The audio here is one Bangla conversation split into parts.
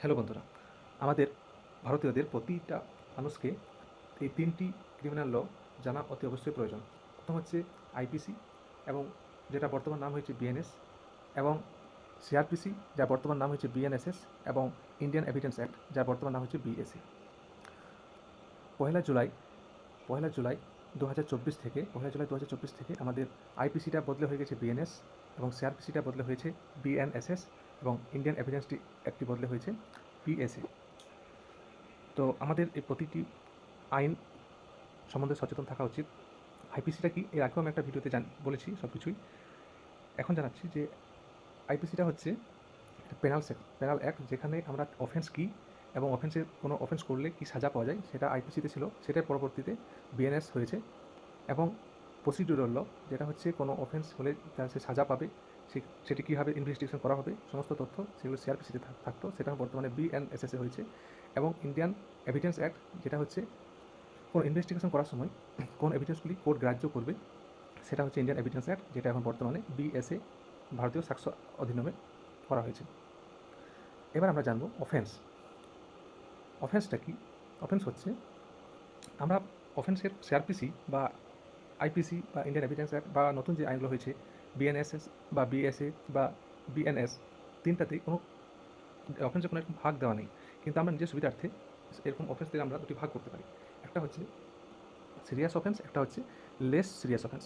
হ্যালো বন্ধুরা, আমাদের ভারতীয়দের প্রতিটা মানুষকে এই তিনটি ক্রিমিনাল ল জানা অতি অবশ্যই প্রয়োজন। প্রথম হচ্ছে আইপিসি এবং যেটা বর্তমান নাম হয়েছে বিএনএস এবং সিআরপিসি যা বর্তমান নাম হয়েছে বিএনএসএস এবং ইন্ডিয়ান এভিডেন্স অ্যাক্ট যা বর্তমান নাম হচ্ছে বিএসএ পয়লা জুলাই পয়লা জুলাই দু হাজার চব্বিশ থেকে পয়লা জুলাই দু হাজার চব্বিশ থেকে আমাদের আইপিসিটা বদলে হয়ে গেছে বিএনএস এবং সিআরপিসিটা বদলে হয়েছে বিএনএসএস এবং ইন্ডিয়ান এভিডেন্সটি একটি বদলে হয়েছে পিএসএ তো আমাদের এই প্রতিটি আইন সম্বন্ধে সচেতন থাকা উচিত। আইপিসিটা কি? এর আগেও আমি একটা ভিডিওতে জান বলেছি সব কিছুই এখন জানাচ্ছি যে আইপিসিটা হচ্ছে পেনাল সেক পেনাল অ্যাক্ট যেখানে আমরা অফেন্স কী এবং অফেন্সে কোনো অফেন্স করলে কী সাজা পাওয়া যায়, সেটা আইপিসিতে ছিল, সেটার পরবর্তীতে বিএনএস হয়েছে এবং প্রসিডিউরাল ল যেটা হচ্ছে কোনো অফেন্স হলে তার সে সাজা পাবে, সে, সেটি কীভাবে ইনভেস্টিগেশন করা হবে, সমস্ত তথ্য সেগুলো সিআরপিসিতে থাকতো, সেটা বর্তমানে বিএনএসএসে হয়েছে এবং ইন্ডিয়ান এভিডেন্স অ্যাক্ট যেটা হচ্ছে কোনো ইনভেস্টিগেশন করার সময় কোন এভিডেন্সগুলি কোর্ট গ্রাহ্য করবে, সেটা হচ্ছে ইন্ডিয়ান এভিডেন্স অ্যাক্ট যেটা এখন বর্তমানে বিএসএ ভারতীয় সাক্ষ্য অধিনিয়মে করা হয়েছে। এবার আমরা জানব অফেন্স অফেন্সটা কি? অফেন্স হচ্ছে, আমরা অফেন্সের সিআরপিসি বা আইপিসি বা ইন্ডিয়ান এভিডেন্স অ্যাক্ট বা নতুন যে আইনগুলো হয়েছে বিএনএসএস বা বিএসএ বা বিএনএস তিনটাতেই কোনো অফেন্সে কোনো ভাগ দেওয়া নেই। কিন্তু আমরা নিজের সুবিধার্থে এরকম অফেন্স থেকে আমরা দুটি ভাগ করতে পারি। একটা হচ্ছে সিরিয়াস অফেন্স একটা হচ্ছে less serious offence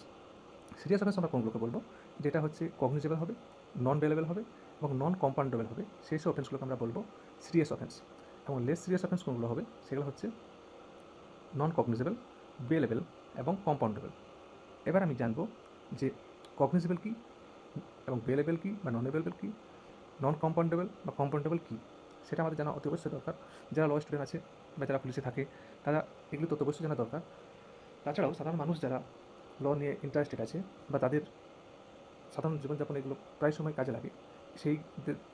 serious offence আমরা কোনগুলোকে বলব? যেটা হচ্ছে কগনিজেবল হবে নন বেলেবল হবে এবং নন কম্পাউন্ডেবল হবে। সেই সব অফেন্সগুলোকে আমরা বলব সিরিয়াস অফেন্স এবং লেস সিরিয়াস অফেন্স কোনগুলো হবে? সেগুলো হচ্ছে নন কগনিজেবল বেলেবল এবং কম্পাউন্ডেবল এবার আমি জানব যে কগনিজেবল কী এবং বেলেবল কী বা নন এভেলেবল কী? নন কম্পাউন্ডেবল বা কম্পাউন্ডেবল কী? সেটা আমাদের জানা অতি অবশ্যই দরকার। যারা ল স্টুডেন্ট আছে বা যারা পুলিশে থাকে, তারা এগুলো তো অবশ্যই জানা দরকার। তাছাড়াও সাধারণ মানুষ যারা ল নিয়ে ইন্টারেস্টেড আছে বা তাদের সাধারণ জীবনযাপন এগুলো প্রায় সময় কাজে লাগে সেই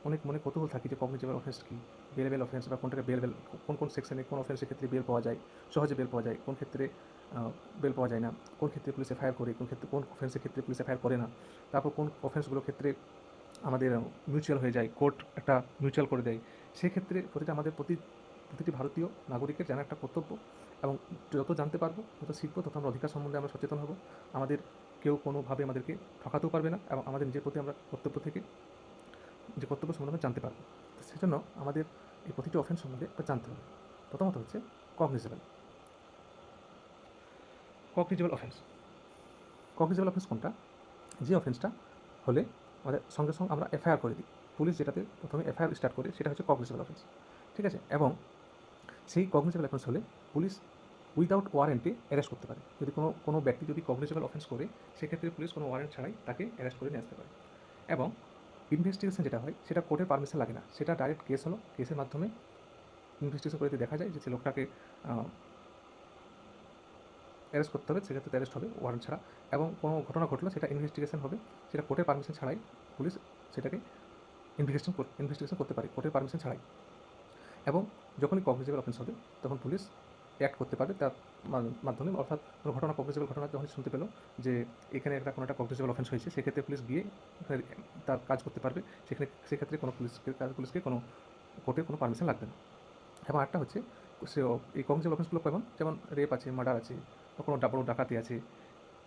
অনেক মনে কৌতূহল থাকে যে কগনিজেবল অফেন্স কী? বেলেবেল অফেন্স বা কোনটাকে বেলবেল কোন কোন সেকশনে কোন অফেন্সের ক্ষেত্রে বেল পাওয়া যায়? সহজে বেল পাওয়া যায়। কোন ক্ষেত্রে বেল পাওয়া যায় না? কোন ক্ষেত্রে পুলিশ এফআইআর করে? কোন ক্ষেত্রে, কোন অফেন্সের ক্ষেত্রে পুলিশ এফআইআর করে না? তারপর কোন অফেন্সগুলোর ক্ষেত্রে আমাদের মিউচুয়াল হয়ে যায় কোর্ট একটা মিউচুয়াল করে দেয়। সেক্ষেত্রে প্রতিটা আমাদের প্রতি, প্রতিটি ভারতীয় নাগরিকের জানা একটা কর্তব্য এবং যত জানতে পারব, যত শিখব, তত আমরা অধিকার সম্বন্ধে আমরা সচেতন হব। আমাদের কেউ কোনোভাবে আমাদেরকে ঠকাতেও পারবে না এবং আমাদের নিজের প্রতি আমরা কর্তব্য থেকে যে কর্তব্য সম্বন্ধে জানতে পারব। তো সেজন্য আমাদের এই প্রতিটি অফেন্স সম্বন্ধে জানতে হবে। প্রথমত হচ্ছে cognizable cognizable offence cognizable offence কোনটা? যে অফেন্সটা হলে আমাদের সঙ্গে সঙ্গে আমরা এফআইআর করে দিই। পুলিশ যেটাতে প্রথমে এফআইআর স্টার্ট করে, সেটা হচ্ছে কগনিজেবল অফেন্স ঠিক আছে? এবং সেই কগনিজেবল অফেন্স হলে পুলিশ উইদাউট ওয়ারেন্টে অ্যারেস্ট করতে পারে। যদি কোনো কোনো ব্যক্তি যদি কগনিজেবল অফেন্স করে, সেক্ষেত্রে পুলিশ কোনো ওয়ারেন্ট ছাড়াই তাকে অ্যারেস্ট করে নিয়ে আসতে পারে। এবং ইনভেস্টিগেশন যেটা হয়, সেটা কোর্টের পারমিশন লাগে না। সেটা ডাইরেক্ট কেস হলো। কেসের মাধ্যমে ইনভেস্টিগেশন করে দেখা যায় যে সে লোকটাকে অ্যারেস্ট করতে হবে। সেক্ষেত্রে অ্যারেস্ট হবে ওয়ারেন্ট ছাড়া। এবং কোনো ঘটনা ঘটলো সেটা ইনভেস্টিগেশন হবে। সেটা কোর্টের পারমিশন ছাড়াই পুলিশ সেটাকে ইনভেস্টিগেশন ইনভেস্টিগেশন করতে পারে কোর্টের পারমিশন ছাড়াই। এবং যখনই কগনিজেবল অফেন্স হবে, তখন পুলিশ অ্যাক্ট করতে পারবে তার মাধ্যমে, অর্থাৎ কোনো ঘটনা কগনিজেবল ঘটনা যখন শুনতে পেল যে এখানে একটা কোনো একটা কগনিজেবল অফেন্স হয়েছে, সেক্ষেত্রে পুলিশ গিয়ে তার কাজ করতে পারবে, সেখানে, সেক্ষেত্রে কোনো পুলিশকে পুলিশকে কোনো কোর্টের কোনো পারমিশন লাগবে না। এবং একটা হচ্ছে, সে এই কগনিজেবল অফেন্সগুলো কেমন? যেমন রেপ আছে মার্ডার আছে, বা কোনো ডাবল ডাকাতি আছে,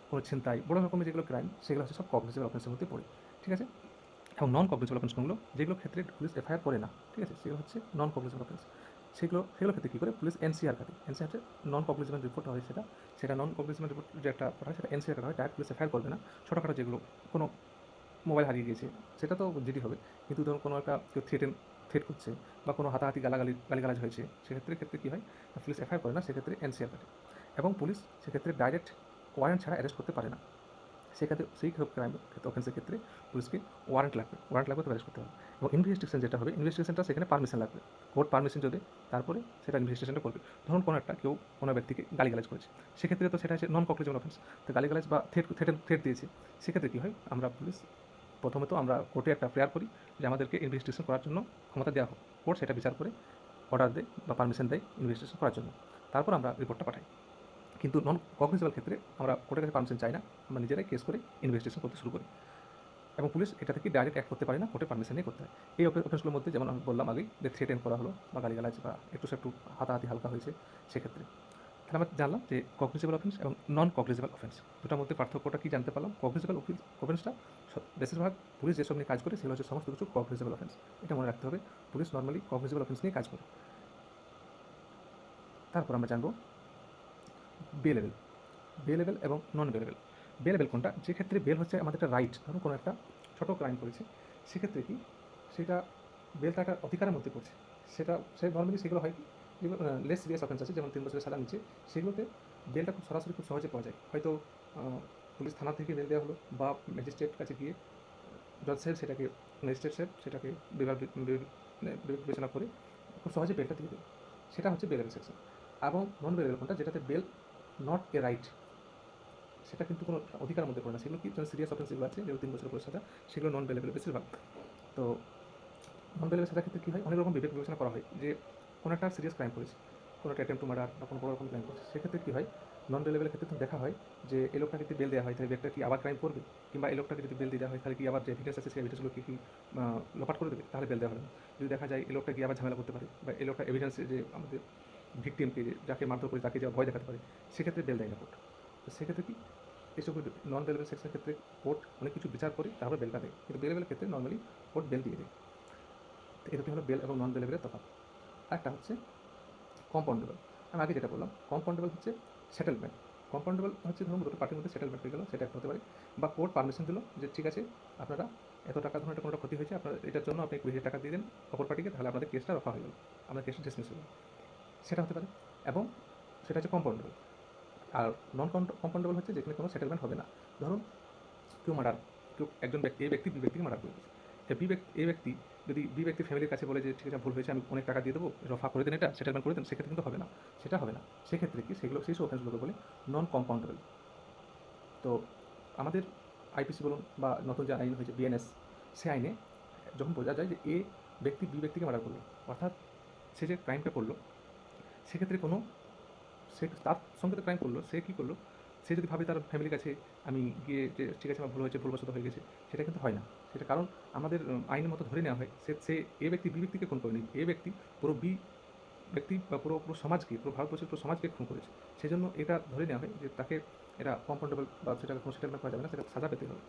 কোনো ছিনতাই, বড়ো রকমের যেগুলো ক্রাইম সেগুলো হচ্ছে সব কগনিজেবল অফেন্সের মধ্যে পড়ে, ঠিক আছে? এবং নন কগনিজেবল অফেন্স কোনগুলো যেগুলো ক্ষেত্রে পুলিশ এফআইআর করে না, ঠিক আছে? সেগুলো হচ্ছে নন কগনিজেবল অফেন্স সেগুলো সেগুলো ক্ষেত্রে কী করে? পুলিশ এনসিআর কাটে এনসিআর নন কগনিজেবল রিপোর্ট হয় সেটা সেটা নন কগনিজেবল রিপোর্ট যে একটা হয় সেটা এনসিআর কাটা হয় ডাইরেক্ট পুলিশ এফআইআর করবে না। ছোটোখাটো যেগুলো, কোনো মোবাইল হারিয়ে গিয়েছে, সেটা তো জিডি হবে। কিন্তু ধরুন কোনো একটা কেউ থ্রেটেন থ্রেট করছে বা কোনো হাতাহাতি গালাগালি, গালিগালাজ হয়েছে, সেক্ষেত্রে, ক্ষেত্রে কী হয়? পুলিশ এফআইআর করে না, সেক্ষেত্রে এনসিআর কাটে এবং পুলিশ সেক্ষেত্রে ডাইরেক্ট ওয়ারেন্ট ছাড়া অ্যারেস্ট করতে পারে না। সেক্ষেত্রে সেই ক্রাইম অফেন্সের ক্ষেত্রে পুলিশকে ওয়ারেন্ট লাগবে ওয়ারেন্ট লাগবে তো করতে হবে। এবং ইনভেস্টিগেশন যেটা হবে ইনভেস্টিগেশনটা সেখানে পারমিশন লাগবে। কোর্ট পারমিশন যদি তারপরে সেটা ইনভেস্টিগেশনটা করবে। ধরুন কোনো একটা কেউ কোনো ব্যক্তিকে গালিগালাজ করেছে। সেক্ষেত্রে তো সেটা হচ্ছে নন কগনিজেবল অফেন্স তো গালিগালাজ বা থ্রেট থ্রেট থ্রেট দিয়েছে। সেক্ষেত্রে কী হয়? আমরা পুলিশ প্রথমে তো আমরা কোর্টে একটা প্রেয়ার করি যে আমাদেরকে ইনভেস্টিগেশন করার জন্য ক্ষমতা দেওয়া হোক। কোর্ট সেটা বিচার করে অর্ডার দেয় বা পারমিশন দেয় ইনভেস্টিগেশন করার জন্য। তারপর আমরা রিপোর্টটা পাঠাই। কিন্তু নন কগনিজেবল ক্ষেত্রে আমরা কোর্টের কাছে পারমিশন চাই না। আমরা নিজেরাই কেস করে ইনভেস্টিগেশন করতে শুরু করি। এবং পুলিশ এটা থেকে ডাইরেক্ট অ্যাক্ট করতে পারে না কোর্টের পারমিশন নিয়ে করতে হয়। এই অফেন্সগুলোর মধ্যে যেমন আমি বললাম আগেই যে থ্রেটেন করা হলো বা গালিগালাজ বা একটু সে একটু হাতাহাতি হালকা হয়েছে সেক্ষেত্রে। তাহলে আমরা জানলাম যে কগনিজেবল অফেন্স এবং নন কগনিজেবল অফেন্স দুটার মধ্যে পার্থক্যটা কী জানতে পারলাম? কগনিজেবল অফেন্সটা বেশিরভাগ পুলিশ যেসব নিয়ে কাজ করে সেগুলো হচ্ছে সমস্ত কিছু কগনিজেবল অফেন্স এটা মনে রাখতে হবে। পুলিশ নর্মালি কগনিজেবল অফেন্স নিয়ে কাজ করে। তারপর আমরা জানব বে লেভেল বে লেভেল এবং নন বে লেভেল বে লেভেল কোনটা? যে ক্ষেত্রে বেল হচ্ছে আমাদের একটা রাইট ধরুন কোনো একটা ছোটো ক্রাইম করেছে, সেক্ষেত্রে কি সেটা বেলটা একটা অধিকারের মধ্যে পড়ছে। সেটা, সে নর্মালি সেগুলো হয় কি? যেগুলো লেস সিরিয়াস অফেন্স আছে, যেমন তিন বছরের সাজা নিচে সেগুলোতে বেলটা খুব সরাসরি খুব সহজে পাওয়া যায়। হয়তো পুলিশ থানা থেকে বেল দেওয়া হলো বা ম্যাজিস্ট্রেট কাছে গিয়ে জজ সাহেব সেটাকে ম্যাজিস্ট্রেট সাহেব সেটাকে বিবেচনা করে খুব সহজে বেলটা দিয়ে দেবে সেটা হচ্ছে বেলের সেকশন এবং নন বেলের কোনটা? যেটাতে বেল নট এ রাইট সেটা কিন্তু কোনো অধিকার মধ্যে পড়ে না। সেগুলো কি সিরিয়াস অফেন্স যেগুলো আছে, যেগুলো তিন বছরের পরে সাজা, সেগুলো নন বেলেবেল বেশিরভাগ। তো নন বেলেবেল সাজার ক্ষেত্রে কী হয়? অনেক রকম বিবেক বিবেচনা করা হয় যে কোনো একটা সিরিয়াস ক্রাইম করেছে কোনো একটা অ্যাটেম্প টু মার্ডার বা কোনো বড় রকম ক্রাইম করেছে সেক্ষেত্রে কী হয়? নন বেলেবেলের ক্ষেত্রে দেখা হয় যে এই লোকটাকে যদি বেল দেওয়া হয়, তাহলে ব্যক্তিটা কি আবার ক্রাইম করবে? কিংবা এই লোকটাকে যদি বেল দেওয়া হয়, তাহলে কি আবার যে এভিডেন্স আছে, সেই এভিডেন্সগুলো কি কি লোপাট করে দেবে? তাহলে বেল দেওয়া হবে যদি দেখা যায় এই লোকটা কি আবার ঝামেলা করতে পারে বা এই লোকটা এভিডেন্স যে আমাদের ভিকটিমকে যাকে মারধর করে তাকে যা ভয় দেখাতে পারে, সেক্ষেত্রে বেল দেয় না কোর্ট তো সেক্ষেত্রে কি? এসব নন বেলেবেল সেকশনের ক্ষেত্রে কোর্ট অনেক কিছু বিচার করে, তারপরে বেলটা দেয়। কিন্তু বেলেবেলের ক্ষেত্রে নর্মালি কোর্ট বেল দিয়ে দেয়। তো দুটি হলো বেল এবং নন বেলেবেলের তফাৎ। আরেকটা হচ্ছে কম্পাউন্ডেবল আমি আগে যেটা বললাম কম্পাউন্ডেবল হচ্ছে সেটেলমেন্ট কম্পাউন্ডেবল হচ্ছে ধরুন দুটো পার্টির মধ্যে সেটেলমেন্ট হয়ে গেল, সেটা হতে পারে। বা কোর্ট পারমিশন দিল যে ঠিক আছে, আপনারা এত টাকা ধরুন একটা কোনো ক্ষতি হয়েছে, আপনার এটার জন্য আপনি কুড়ি টাকা দিয়ে দেন অপর পার্টিকে তাহলে আপনাদের কেসটা রফা হয়ে গেল। আপনার কেসটা ডিসমিস হয়ে সেটা হতে পারে এবং সেটা হচ্ছে কম্পাউন্ডেবল আর নন কম্পাউন্ডেবল হচ্ছে যেখানে কোনো সেটেলমেন্ট হবে না। ধরুন কেউ মার্ডার কেউ একজন ব্যক্তি, এই ব্যক্তি, বি ব্যক্তিকে মার্ডার করে এ বি ব্যক্তি, এই ব্যক্তি যদি বি ব্যক্তি ফ্যামিলির কাছে বলে যে, ঠিক আছে, ভুল হয়েছে, আমি অনেক টাকা দিয়ে দেবো, রফা করে দেন এটা সেটেলমেন্ট করে দেন, সেক্ষেত্রে কিন্তু হবে না। সেটা হবে না। সেক্ষেত্রে কি সেগুলো, সেই সব অফেন্সগুলোকে বলে নন কম্পাউন্ডেবল তো আমাদের আইপিসি বলুন বা নতুন যে আইন হয়েছে বিএনএস সে আইনে যখন বোঝা যায় যে এ ব্যক্তি বি ব্যক্তিকে মার্ডার করল, অর্থাৎ সে যে ক্রাইমটা করল সেক্ষেত্রে কোনো, সে তার সঙ্গে তো ক্রাইম করল, সে কী করল? সে যদি ভাবে তার ফ্যামিলির কাছে আমি গিয়ে যে, ঠিক আছে, আমার ভুল হয়েছে ভুলবশত হয়ে গেছে, সেটা কিন্তু হয় না। সেটা কারণ আমাদের আইনের মতো ধরে নেওয়া হয়, সে সে এ ব্যক্তি বি ব্যক্তিকে খুন করেনি। এ ব্যক্তি পুরো বি ব্যক্তি বা পুরো পুরো সমাজকে, পুরো ভারতবর্ষের পুরো সমাজকে খুন করেছে। সেই জন্য এটা ধরে নেওয়া হয় যে, তাকে এটা কম্পাউন্ডেবল বা সেটা কোনো সেটেলমেন্ট করা যাবে না সেটা সাজা পেতে হবে।